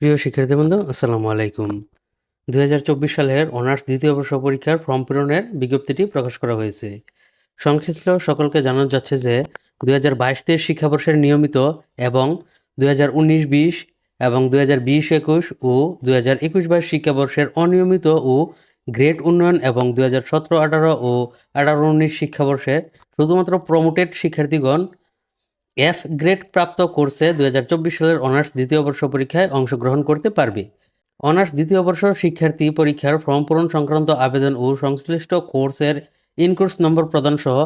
প্রিয় শিক্ষার্থী বন্ধু আসসালামু আলাইকুম। দুই হাজার চব্বিশ সালের অনার্স দ্বিতীয় বর্ষ পরীক্ষার ফর্ম পূরণের বিজ্ঞপ্তিটি প্রকাশ করা হয়েছে। সংশ্লিষ্ট সকলকে জানানো যাচ্ছে যে, দুই হাজার বাইশ তেইশ শিক্ষাবর্ষের নিয়মিত এবং দুই হাজার উনিশ বিশ এবং দুই হাজার বিশ একুশ ও দুই হাজার একুশ বাইশ শিক্ষাবর্ষের অনিয়মিত ও গ্রেড উন্নয়ন এবং দুই হাজার সতেরো আঠারো ও আঠারো উনিশ শিক্ষাবর্ষের শুধুমাত্র প্রমোটেড শিক্ষার্থীগণ এফ গ্রেড প্রাপ্ত কোর্সে দু হাজার চব্বিশ সালের অনার্স দ্বিতীয় বর্ষ পরীক্ষায় অংশগ্রহণ করতে পারবে। অনার্স দ্বিতীয় বর্ষ শিক্ষার্থী পরীক্ষার ফর্ম পূরণ সংক্রান্ত আবেদন ও সংশ্লিষ্ট কোর্সের ইনকোর্স নম্বর প্রদান সহ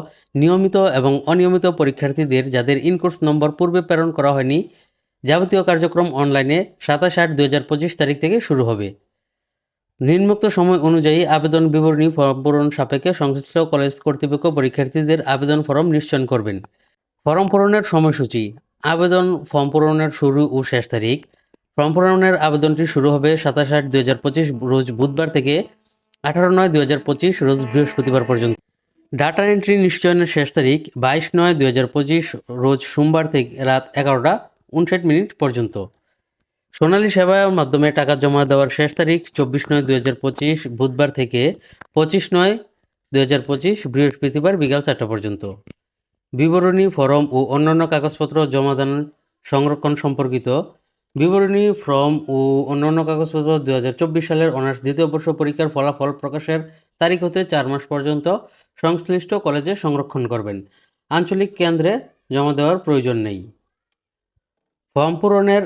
নিয়মিত এবং অনিয়মিত পরীক্ষার্থীদের যাদের ইনকোর্স নম্বর পূর্বে প্রেরণ করা হয়নি, যাবতীয় কার্যক্রম অনলাইনে সাতাশ আট দু তারিখ থেকে শুরু হবে। নিম্নোক্ত সময় অনুযায়ী আবেদন বিবরণী ফর্ম পূরণ সাপেক্ষে সংশ্লিষ্ট কলেজ কর্তৃপক্ষ পরীক্ষার্থীদের আবেদন ফর্ম নিশ্চয়ন করবেন। ফর্ম পূরণের সময়সূচি, আবেদন ফর্ম পূরণের শুরু ও শেষ তারিখ। ফর্ম পূরণের আবেদনটি শুরু হবে সাতাশ আট দুই রোজ বুধবার থেকে আঠারো নয় দুই রোজ বৃহস্পতিবার পর্যন্ত। ডাটা এন্ট্রি নিশ্চয়নের শেষ তারিখ বাইশ নয় দুই রোজ সোমবার থেকে রাত এগারোটা উনষাট মিনিট পর্যন্ত। সোনালী সেবার মাধ্যমে টাকা জমা দেওয়ার শেষ তারিখ চব্বিশ নয় দুই বুধবার থেকে পঁচিশ নয় দুই বৃহস্পতিবার বিকাল চারটা পর্যন্ত। বিবরণী ফরম ও অন্যান্য কাগজপত্র জমাদান সংরক্ষণ সম্পর্কিত। বিবরণী ফর্ম ও অন্যান্য কাগজপত্র দু সালের অনার্স দ্বিতীয় বর্ষ পরীক্ষার ফলাফল প্রকাশের তারিখ হতে চার মাস পর্যন্ত সংশ্লিষ্ট কলেজে সংরক্ষণ করবেন। আঞ্চলিক কেন্দ্রে জমা দেওয়ার প্রয়োজন নেই। ফর্ম পূরণের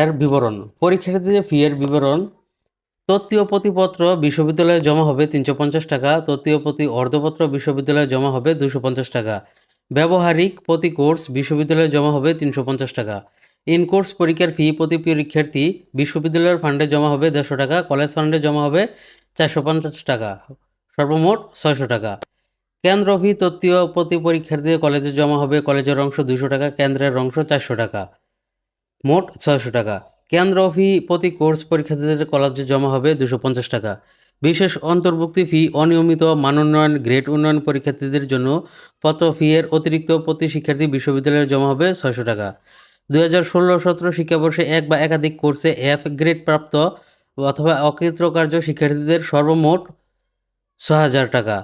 এর বিবরণ। পরীক্ষার্থীদের ফি এর বিবরণ। তত্ত্বীয় প্রতিপত্র বিশ্ববিদ্যালয়ে জমা হবে তিনশো পঞ্চাশ টাকা। তত্ত্বীয় প্রতি অর্ধপত্র বিশ্ববিদ্যালয়ে জমা হবে দুশো পঞ্চাশ টাকা। ব্যবহারিক প্রতি কোর্স বিশ্ববিদ্যালয়ে জমা হবে তিনশো পঞ্চাশ টাকা। ইন কোর্স পরীক্ষার ফি প্রতি পরীক্ষার্থী বিশ্ববিদ্যালয়ের ফান্ডে জমা হবে দেড়শো টাকা, কলেজ ফান্ডে জমা হবে চারশো পঞ্চাশ টাকা, সর্বমোট ছয়শো টাকা। কেন্দ্র ফি তত্ত্বীয় প্রতি পরীক্ষার্থী কলেজে জমা হবে কলেজের অংশ দুশো টাকা, কেন্দ্রের অংশ চারশো টাকা। মোট ছয়শো টাকা। কেন্দ্র ফি প্রতি কোর্স পরীক্ষার্থীদের কলেজে জমা হবে দুশো পঞ্চাশ টাকা। বিশেষ অন্তর্ভুক্তি ফি অনিয়মিত মানোন্নয়ন, গ্রেড উন্নয়ন পরীক্ষার্থীদের জন্য পত্র ফি এর অতিরিক্ত প্রতি শিক্ষার্থী বিশ্ববিদ্যালয়ে জমা হবে ছয়শো টাকা। দুই হাজার ষোলো সতেরো শিক্ষাবর্ষে এক বা একাধিক কোর্সে এফ গ্রেড প্রাপ্ত অথবা অকৃতকার্য শিক্ষার্থীদের সর্বমোট ছ হাজার টাকা।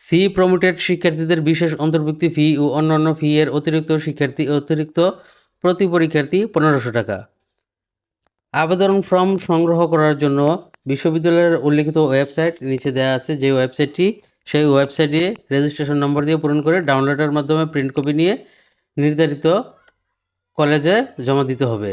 সি প্রমোটেড শিক্ষার্থীদের বিশেষ অন্তর্ভুক্তি ফি ও অন্যান্য ফি এর অতিরিক্ত শিক্ষার্থী অতিরিক্ত প্রতি পরীক্ষার্থী পনেরোশো টাকা। আবেদন ফর্ম সংগ্রহ করার জন্য বিশ্ববিদ্যালয়ের উল্লিখিত ওয়েবসাইট, নিচে দেওয়া আছে যে ওয়েবসাইটটি, সেই ওয়েবসাইটে রেজিস্ট্রেশন নম্বর দিয়ে পূরণ করে ডাউনলোডের মাধ্যমে প্রিন্ট কপি নিয়ে নির্ধারিত কলেজে জমা দিতে হবে।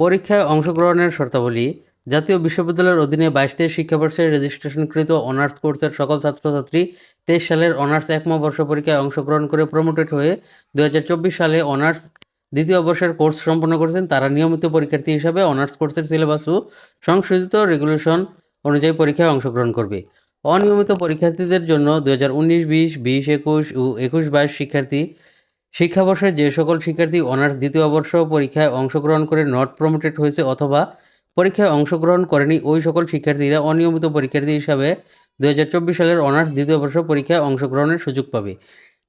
পরীক্ষায় অংশগ্রহণের শর্তাবলী, জাতীয় বিশ্ববিদ্যালয়ের অধীনে বাইশ তেইশ শিক্ষাবর্ষে রেজিস্ট্রেশনকৃত অনার্স কোর্সের সকল ছাত্রছাত্রী তেইশ সালের অনার্স একম বর্ষ পরীক্ষায় অংশগ্রহণ করে প্রমোটেড হয়ে দু হাজার চব্বিশ সালে অনার্স দ্বিতীয় বর্ষের কোর্স সম্পন্ন করেছেন তারা নিয়মিত পরীক্ষার্থী হিসাবে অনার্স কোর্সের সিলেবাস ও সংশোধিত রেগুলেশন অনুযায়ী পরীক্ষায় অংশগ্রহণ করবে। অনিয়মিত পরীক্ষার্থীদের জন্য দু হাজার উনিশ, বিশ বিশ, একুশ ও একুশ বাইশ শিক্ষার্থী শিক্ষাবর্ষে যে সকল শিক্ষার্থী অনার্স দ্বিতীয় বর্ষ পরীক্ষায় অংশগ্রহণ করে নট প্রমোটেড হয়েছে অথবা পরীক্ষায় অংশগ্রহণ করেনি, ওই সকল শিক্ষার্থীরা অনিয়মিত পরীক্ষার্থী হিসাবে দু সালের অনার্স দ্বিতীয় বর্ষ পরীক্ষায় অংশগ্রহণের সুযোগ পাবে।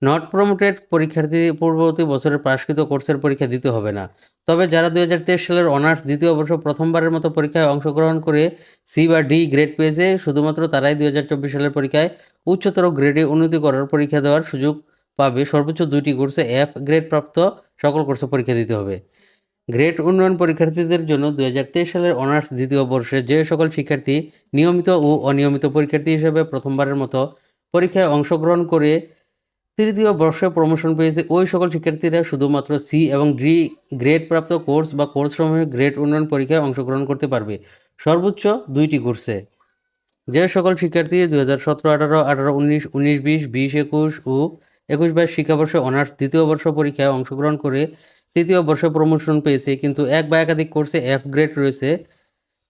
নট প্রমোটেড পরীক্ষার্থী পূর্ববর্তী বছরের প্রাস্কৃত কোর্সের পরীক্ষা দিতে হবে না। তবে যারা দুই হাজার তেইশ সালের অনার্স দ্বিতীয় বর্ষ প্রথমবারের মতো পরীক্ষায় অংশগ্রহণ করে সি বা ডি গ্রেড পেয়েছে, শুধুমাত্র তারাই চব্বিশ সালের পরীক্ষায় উচ্চতর গ্রেডে উন্নতি করার পরীক্ষা দেওয়ার সুযোগ পাবে। সর্বোচ্চ দুইটি কোর্সে এফ গ্রেড প্রাপ্ত সকল কোর্সে পরীক্ষা দিতে হবে। গ্রেড উন্নয়ন পরীক্ষার্থীদের জন্য দুই হাজার তেইশ সালের অনার্স দ্বিতীয় বর্ষে যে সকল শিক্ষার্থী নিয়মিত ও অনিয়মিত পরীক্ষার্থী হিসেবে প্রথমবারের মতো পরীক্ষায় অংশগ্রহণ করে তৃতীয় বর্ষে প্রমোশন পেয়েছে ওই সকল শিক্ষার্থীরা শুধুমাত্র সি এবং ডি গ্রেড প্রাপ্ত কোর্স বা কোর্স সমূহে গ্রেড উন্নয়ন পরীক্ষায় অংশগ্রহণ করতে পারবে। সর্বোচ্চ দুইটি কোর্সে যে সকল শিক্ষার্থী দু হাজার সতেরো, আঠারো আঠারো, উনিশ উনিশ, বিশ বিশ, একুশ ও একুশ বাইশ শিক্ষাবর্ষে অনার্স দ্বিতীয় বর্ষ পরীক্ষায় অংশগ্রহণ করে তৃতীয় বর্ষে প্রমোশন পেয়েছে, কিন্তু এক বা একাধিক কোর্সে এফ গ্রেড রয়েছে।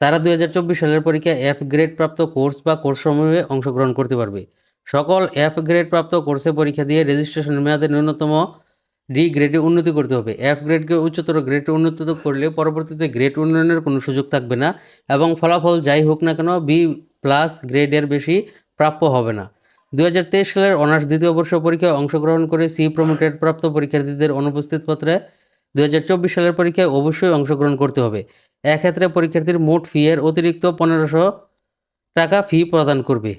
তারা দুই হাজার চব্বিশ সালের পরীক্ষায় এফ গ্রেড প্রাপ্ত কোর্স বা কোর্স সমূহে অংশগ্রহণ করতে পারবে। সকল এফ গ্রেড প্রাপ্ত কোর্সে পরীক্ষা দিয়ে রেজিস্ট্রেশনের মেয়াদে ন্যূনতম ডি গ্রেডে উন্নতি করতে হবে। এফ গ্রেডকে উচ্চতর গ্রেডে উন্নত করলে পরবর্তীতে গ্রেড উন্নয়নের কোনো সুযোগ থাকবে না এবং ফলাফল যাই হোক না কেন বি প্লাস গ্রেডের বেশি প্রাপ্য হবে না। দু হাজার তেইশ সালের অনার্স দ্বিতীয় বর্ষ পরীক্ষায় অংশগ্রহণ করে সি প্রমোটেড প্রাপ্ত পরীক্ষার্থীদের অনুপস্থিত পত্রে দুই সালের পরীক্ষায় অবশ্যই অংশগ্রহণ করতে হবে। এক্ষেত্রে পরীক্ষার্থীর মোট ফি এর অতিরিক্ত পনেরোশো টাকা ফি প্রদান করবে।